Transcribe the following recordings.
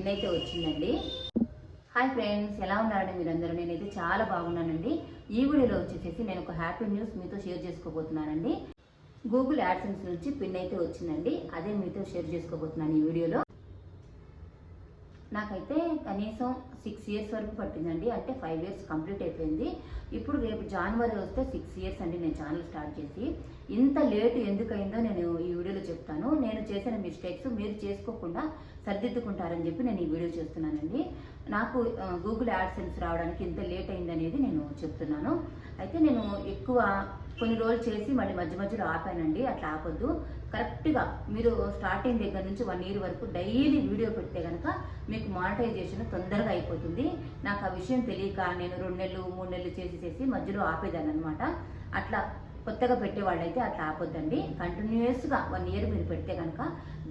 Pin అయితే వచ్చిందండి. Hi friends ఎలా ఉన్నారండి మీరందరూ? నేనైతే చాలా బాగున్నానండి. ఈ వీడియోలో వచ్చేసేసి నేను ఒక హ్యాపీ న్యూస్ మీతో షేర్ చేసుకోబోతున్నానండి. గూగుల్ యాడ్సెన్స్ నుంచి పిన్ అయితే వచ్చిందండి. అదే మీతో షేర్ చేసుకోబోతున్నాను ఈ వీడియోలో. నాకైతే కనీసం సిక్స్ ఇయర్స్ వరకు పట్టిందండి. అంటే ఫైవ్ ఇయర్స్ కంప్లీట్ అయిపోయింది. ఇప్పుడు రేపు జనవరి వస్తే సిక్స్ ఇయర్స్ అండి నేను ఛానల్ స్టార్ట్ చేసి. ఇంత లేట్ ఎందుకైందో నేను ఈ వీడియోలో చెప్తాను. నేను చేసిన మిస్టేక్స్ మీరు చేసుకోకుండా సరిదిద్దుకుంటారని చెప్పి నేను ఈ వీడియో చేస్తున్నానండి. నాకు గూగుల్ యాడ్సెన్స్ రావడానికి ఇంత లేట్ అయిందనేది నేను చెప్తున్నాను. అయితే నేను ఎక్కువ కొన్ని రోజులు చేసి మళ్ళీ మధ్య మధ్యలో ఆపానండి అట్లా ఆపొద్దు. కరెక్ట్గా మీరు స్టార్టింగ్ దగ్గర నుంచి వన్ ఇయర్ వరకు డైలీ వీడియో పెడితే కనుక మీకు మానిటైజేషన్ తొందరగా అయిపోతుంది. నాకు ఆ విషయం తెలియక నేను రెండు నెలలు మూడు నెలలు చేసి చేసి మధ్యలో ఆపేదాన్ని అనమాట అట్లా కొత్తగా పెట్టేవాళ్ళైతే అట్లా ఆపొద్దండి. కంటిన్యూస్గా వన్ ఇయర్ మీరు పెడితే కనుక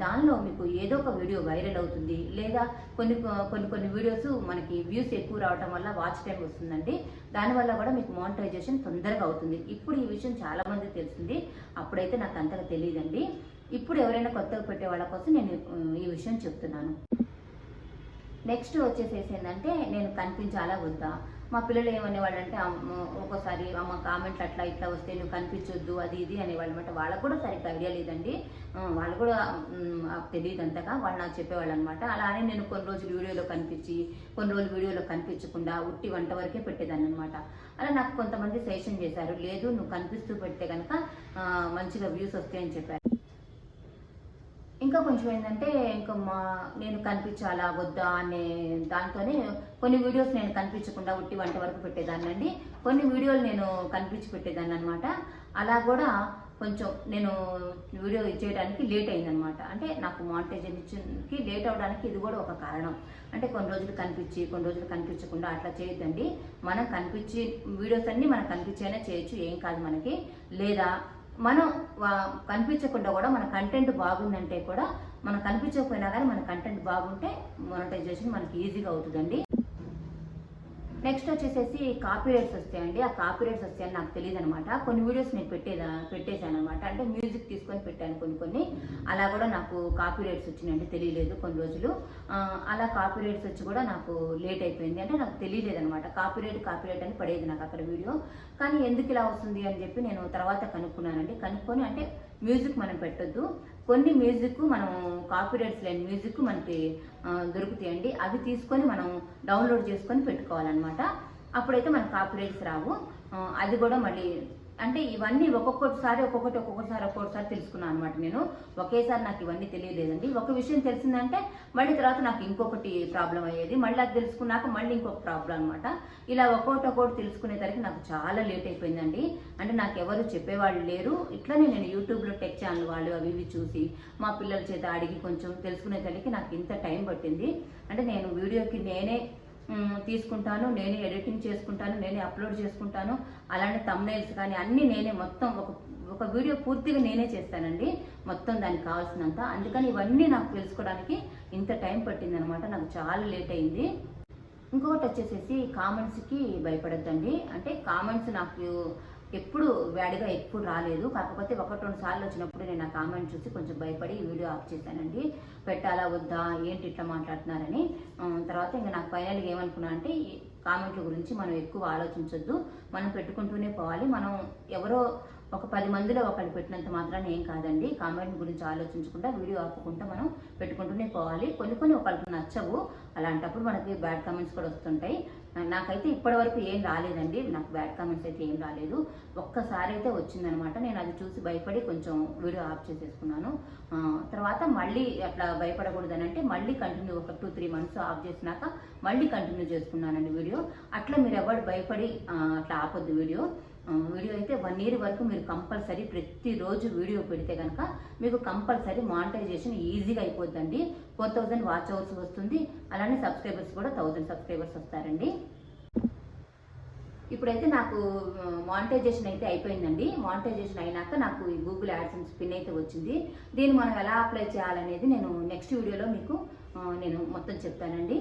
దానిలో మీకు ఏదో ఒక వీడియో వైరల్ అవుతుంది. లేదా కొన్ని కొన్ని కొన్ని వీడియోస్ మనకి వ్యూస్ ఎక్కువ రావడం వల్ల వాచ్ టైం వస్తుందండి. దానివల్ల కూడా మీకు మానిటైజేషన్ తొందరగా అవుతుంది. ఇప్పుడు ఈ విషయం చాలామంది తెలిసింది అప్పుడైతే నాకు అంతగా తెలియదండి. ఇప్పుడు ఎవరైనా కొత్తగా పెట్టే వాళ్ళ కోసం నేను ఈ విషయం చెప్తున్నాను. నెక్స్ట్ వచ్చేసేసి ఏంటంటే నేను కనిపించాలా వద్దా? మా పిల్లలు ఏమనేవాళ్ళు అంటే ఒక్కోసారి అమ్మ కామెంట్లు అట్లా ఇట్లా వస్తే నువ్వు కనిపించొద్దు అది ఇది అనేవాళ్ళు అనమాట వాళ్ళకు కూడా సరిగ్గా ఐడియా లేదండి. వాళ్ళు కూడా తెలియదు అంతగా. వాళ్ళు నాకు చెప్పేవాళ్ళు అనమాట అలానే నేను కొన్ని రోజులు వీడియోలో కనిపించి కొన్ని రోజులు వీడియోలో కనిపించకుండా ఉట్టి వంట వరకే పెట్టేదాన్ని అనమాట అలా నాకు కొంతమంది సజెషన్ చేశారు. లేదు నువ్వు కనిపిస్తూ పెడితే కనుక మంచిగా వ్యూస్ వస్తాయని చెప్పారు. కొంచెం ఏంటంటే ఇంకా మా నేను కనిపించాలా వద్దా అనే దాంతోనే కొన్ని వీడియోస్ నేను కనిపించకుండా ఉట్టి వంట వరకు పెట్టేదాన్ని కొన్ని వీడియోలు నేను కనిపించి పెట్టేదాన్ని అనమాట అలా కూడా కొంచెం నేను వీడియో చేయడానికి లేట్ అయిందనమాట. అంటే నాకు మానిటైజేషన్కి లేట్ అవడానికి ఇది కూడా ఒక కారణం. అంటే కొన్ని రోజులు కనిపించి కొన్ని రోజులు కనిపించకుండా అట్లా చేయొద్దండి. మనం కనిపించి వీడియోస్ అన్నీ మనం కనిపించైనా చేయొచ్చు ఏం కాదు మనకి. లేదా మనం వా- కనిపించకుండా కూడా మన కంటెంట్ బాగుందంటే కూడా మనం కనిపించకపోయినా కానీ మన కంటెంట్ బాగుంటే మొనటైజేషన్ మనకి ఈజీగా అవుతుందండి. నెక్స్ట్ వచ్చేసేసి కాపీ రైట్స్ వస్తాయండి. ఆ కాపీ రైట్స్ వస్తాయని నాకు తెలియదు అనమాట కొన్ని వీడియోస్ నేను పెట్టేదా పెట్టేశాను అనమాట అంటే మ్యూజిక్ తీసుకొని పెట్టాను కొన్ని కొన్ని. అలా కూడా నాకు కాపీ రైట్స్ వచ్చినాయండి. తెలియలేదు కొన్ని రోజులు. అలా కాపీ రైట్స్ వచ్చి కూడా నాకు లేట్ అయిపోయింది. అంటే నాకు తెలియలేదు అనమాట కాపీ రైట్ కాపీ రైట్ అని పడేది నాకు అక్కడ వీడియో కానీ ఎందుకు ఇలా వస్తుంది అని చెప్పి నేను తర్వాత కనుక్కున్నానండి. కనుక్కొని అంటే మ్యూజిక్ మనం పెట్టొద్దు. కొన్ని మ్యూజిక్ మనం కాపీరైట్స్ లేని మ్యూజిక్ మనకి దొరుకుతాయండి. అవి తీసుకొని మనం డౌన్లోడ్ చేసుకొని పెట్టుకోవాలన్నమాట. అప్పుడైతే మనకు కాపీరైట్స్ రావు. అది కూడా మళ్ళీ అంటే ఇవన్నీ ఒక్కొక్కసారి ఒక్కొక్కటి ఒక్కొక్కసారి ఒక్కొక్కసారి తెలుసుకున్నాను అనమాట నేను. ఒకేసారి నాకు ఇవన్నీ తెలియలేదండి. ఒక విషయం తెలిసిందంటే మళ్ళీ తర్వాత నాకు ఇంకొకటి ప్రాబ్లం అయ్యేది. మళ్ళీ అది తెలుసుకున్నాక మళ్ళీ ఇంకొక ప్రాబ్లం అనమాట ఇలా ఒక్కొక్కటి ఒక్కొక్కటి తెలుసుకునేసరికి నాకు చాలా లేట్ అయిపోయిందండి. అంటే నాకు ఎవరు చెప్పేవాళ్ళు లేరు. ఇట్లనే నేను యూట్యూబ్లో టెక్ ఛానల్ వాళ్ళు అవి ఇవి చూసి మా పిల్లల చేత అడిగి కొంచెం తెలుసుకునేసరికి నాకు ఇంత టైం పట్టింది. అంటే నేను వీడియోకి నేనే తీసుకుంటాను నేనే ఎడిటింగ్ చేసుకుంటాను నేనే అప్లోడ్ చేసుకుంటాను. అలానే తమ్నైల్స్ కానీ అన్నీ నేనే మొత్తం ఒక ఒక వీడియో పూర్తిగా నేనే చేస్తానండి. మొత్తం దానికి కావాల్సినంత. అందుకని ఇవన్నీ నాకు తెలుసుకోవడానికి ఇంత టైం పట్టిందనమాట. నాకు చాలా లేట్ అయింది. ఇంకొకటి వచ్చేసేసి కామెంట్స్కి భయపడద్దండి. అంటే కామెంట్స్ నాకు ఎప్పుడు వేడిగా ఎప్పుడు రాలేదు. కాకపోతే ఒకటి రెండు సార్లు వచ్చినప్పుడు నేను ఆ కామెంట్ చూసి కొంచెం భయపడి ఈ వీడియో ఆఫ్ చేశానండి. పెట్టాలా వద్దా ఏంటి ఇట్లా మాట్లాడుతున్నారని. తర్వాత ఇంకా నాకు ఫైనల్గా ఏమనుకున్నా అంటే కామెంట్ల గురించి మనం ఎక్కువ ఆలోచించొద్దు. మనం పెట్టుకుంటూనే పోవాలి. మనం ఎవరో ఒక పది మందిలో ఒకళ్ళు పెట్టినంత మాత్రాన ఏం కాదండి. కామెంట్ గురించి ఆలోచించకుండా వీడియో ఆపుకుంటా మనం పెట్టుకుంటూనే పోవాలి. కొన్ని కొన్ని ఒకళ్ళకి నచ్చవు. అలాంటప్పుడు మనకి బ్యాడ్ కామెంట్స్ కూడా వస్తుంటాయి. నాకైతే ఇప్పటివరకు ఏం రాలేదండి. నాకు బ్యాడ్ కామెంట్స్ అయితే ఏం రాలేదు. ఒక్కసారి అయితే వచ్చిందనమాట. నేను అది చూసి భయపడి కొంచెం వీడియో ఆఫ్ చేసేసుకున్నాను. తర్వాత మళ్ళీ అట్లా భయపడకూడదని అంటే మళ్ళీ కంటిన్యూ ఒక టూ త్రీ మంత్స్ ఆఫ్ చేసినాక మళ్ళీ కంటిన్యూ చేసుకున్నానండి వీడియో. అట్లా మీరు ఎవరు భయపడి అట్లా ఆపొద్దు వీడియో. వీడియో అయితే వన్ ఇయర్ వరకు మీరు కంపల్సరీ ప్రతిరోజు వీడియో పెడితే కనుక మీకు కంపల్సరీ మానిటైజేషన్ ఈజీగా అయిపోద్దండి. ఫోర్ థౌజండ్ వాచ్ అవర్స్ వస్తుంది. అలానే సబ్స్క్రైబర్స్ కూడా థౌజండ్ సబ్స్క్రైబర్స్ వస్తారండి. ఇప్పుడైతే నాకు మానిటైజేషన్ అయితే అయిపోయిందండి. మానిటైజేషన్ అయినాక నాకు ఈ గూగుల్ యాడ్సెన్స్ పిన్ అయితే వచ్చింది. దీన్ని మనం ఎలా అప్లై చేయాలనేది నేను నెక్స్ట్ వీడియోలో మీకు నేను మొత్తం చెప్తానండి.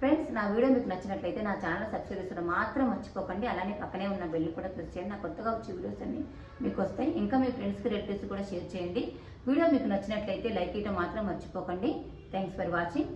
ఫ్రెండ్స్ నా వీడియో మీకు నచ్చినట్లయితే నా ఛానల్ సబ్స్క్రైబ్ చేసిన మాత్రం మర్చిపోకండి. అలానే పక్కనే ఉన్న బెల్ కూడా ప్రెస్ చేయండి. నా కొత్తగా వచ్చే వీడియోస్ అన్ని మీకు వస్తాయి. ఇంకా మీ ఫ్రెండ్స్కి రిలేటివ్స్ కూడా షేర్ చేయండి. వీడియో మీకు నచ్చినట్లయితే లైక్ చేయడం మాత్రం మర్చిపోకండి. Thanks for watching